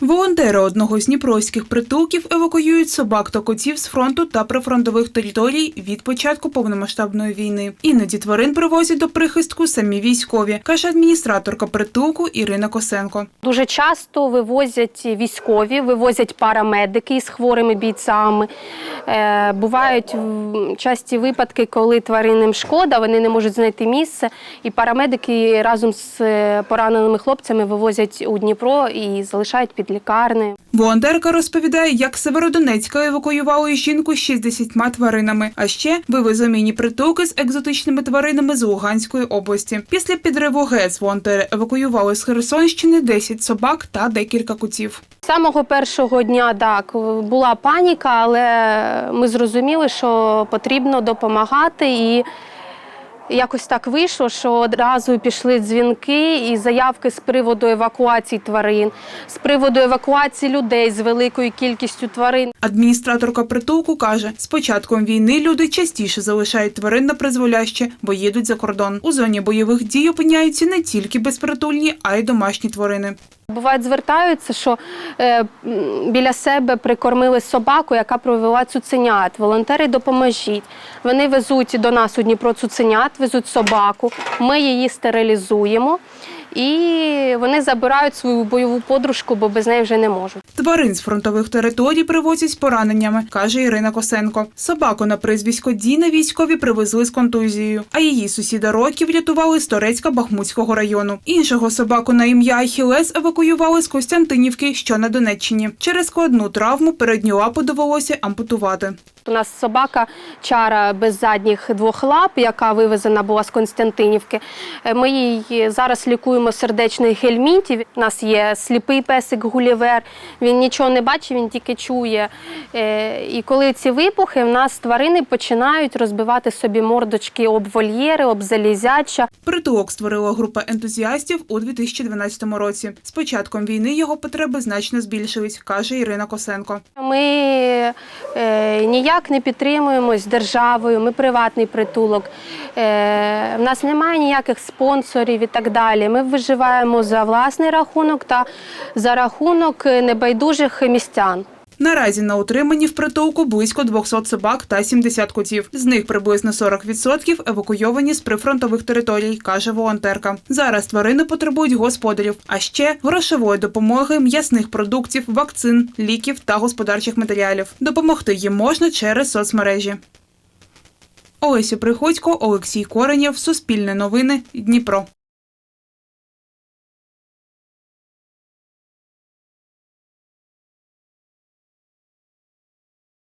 Волонтери одного з дніпровських притулків евакуюють собак та котів з фронту та прифронтових територій від початку повномасштабної війни. Іноді тварин привозять до прихистку самі військові, каже адміністраторка притулку Ірина Косенко. Дуже часто вивозять військові, вивозять парамедики з хворими бійцями. Е, бувають часті випадки, коли тваринам шкода, вони не можуть знайти місце, і парамедики разом з е, пораненими хлопцями вивозять у Дніпро і залишають під лікарнею. Волонтерка розповідає, як Северодонецька евакуювали жінку з 60 тваринами, а ще вивезли міні-притулки з екзотичними тваринами з Луганської області. Після підриву ГЕС волонтери евакуювали з Херсонщини 10 собак та декілька котів. Самого першого дня так була паніка, але ми зрозуміли, що потрібно допомагати і. Якось так вийшло, що одразу пішли дзвінки і заявки з приводу евакуації тварин, з приводу евакуації людей з великою кількістю тварин. Адміністраторка притулку каже, з початком війни люди частіше залишають тварин на призволяще, бо їдуть за кордон. У зоні бойових дій опиняються не тільки безпритульні, а й домашні тварини. Бувають, звертаються, що е, біля себе прикормили собаку, яка провела цуценят. Волонтери допоможіть. Вони везуть до нас у Дніпро цуценят, везуть собаку. Ми її стерилізуємо. І вони забирають свою бойову подружку, бо без неї вже не можуть. Тварин з фронтових територій привозять з пораненнями, каже Ірина Косенко. Собаку на прізвисько Діна військові привезли з контузією, а її сусіда Рокі врятували з Торецька Бахмутського району. Іншого собаку на ім'я Ахілес евакуювали з Костянтинівки, що на Донеччині. Через складну травму передню лапу довелося ампутувати. У нас собака чара без задніх двох лап, яка вивезена була з Константинівки. Е, Ми її зараз лікуємо сердечної гельмінті. У нас є сліпий песик Гулівер. Він нічого не бачить, він тільки чує. Е, І коли ці вибухи, в нас тварини починають розбивати собі мордочки об вольєри, об залізяча. Притулок створила група ентузіастів у 2012 році. З початком війни його потреби значно збільшились, каже Ірина Косенко. Ми е, ніяк не підтримуємось державою, ми приватний притулок. Е, в нас немає ніяких спонсорів і так далі. Ми виживаємо за власний рахунок та за рахунок небайдужих містян. Наразі на утриманні в притулку близько 200 собак та 70 котів. З них приблизно 40% евакуйовані з прифронтових територій, каже волонтерка. Зараз тварини потребують господарів, а ще грошової допомоги, м'ясних продуктів, вакцин, ліків та господарчих матеріалів. Допомогти їм можна через соцмережі. Олеся Приходько, Олексій Коренєв, Суспільне новини, Дніпро.